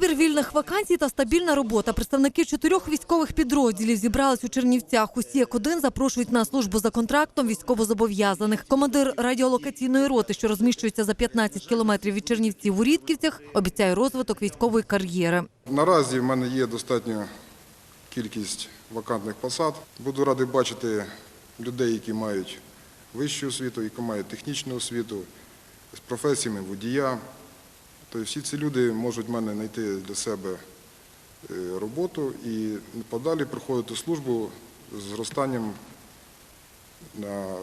Вибір вільних вакансій та стабільна робота. Представники чотирьох військових підрозділів зібрались у Чернівцях. Усі як один запрошують на службу за контрактом військовозобов'язаних. Командир радіолокаційної роти, що розміщується за 15 кілометрів від Чернівців у Рідківцях, обіцяє розвиток військової кар'єри. Наразі в мене є достатня кількість вакантних посад. Буду радий бачити людей, які мають вищу освіту, які мають технічну освіту, з професіями водія. Тобто всі ці люди можуть в мене знайти для себе е, роботу і подалі проходити службу з зростанням на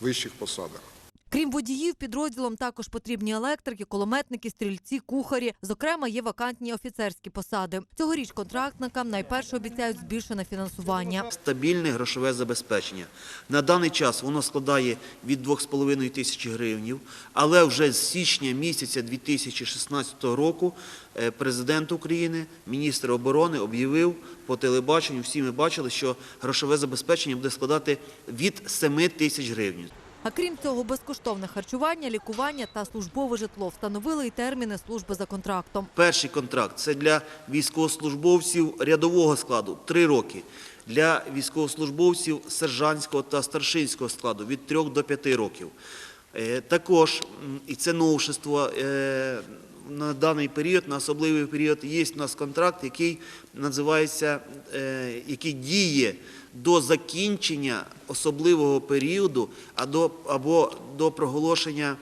вищих посадах. Крім водіїв, підрозділом також потрібні електрики, кулеметники, стрільці, кухарі. Зокрема, є вакантні офіцерські посади. Цьогоріч контрактникам найперше обіцяють збільшене фінансування. стабільне грошове забезпечення. На даний час воно складає від 2,5 тисячі гривнів, але вже з січня місяця 2016 року е, президент України, міністр оборони об'явив по телебаченню, всі ми бачили, що грошове забезпечення буде складати від 7 тисяч гривень. А крім цього, безкоштовне харчування, лікування та службове житло встановили і терміни служби за контрактом. Перший контракт це для військовослужбовців рядового складу три роки. Для військовослужбовців сержантського та старшинського складу від 3 до 5 років. Е, Також, і це новшество, е, на даний період, на особливий період, є у нас контракт, який називається, е, який діє до закінчення особливого періоду або до проголошення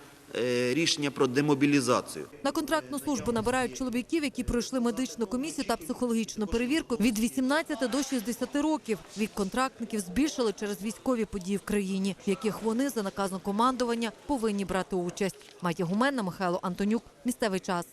рішення про демобілізацію. На контрактну службу набирають чоловіків, які пройшли медичну комісію та психологічну перевірку від 18 до 60 років. Вік контрактників збільшили через військові події в країні, в яких вони за наказом командування повинні брати участь. Маті Гуменна, Михайло Антонюк. Місцевий час.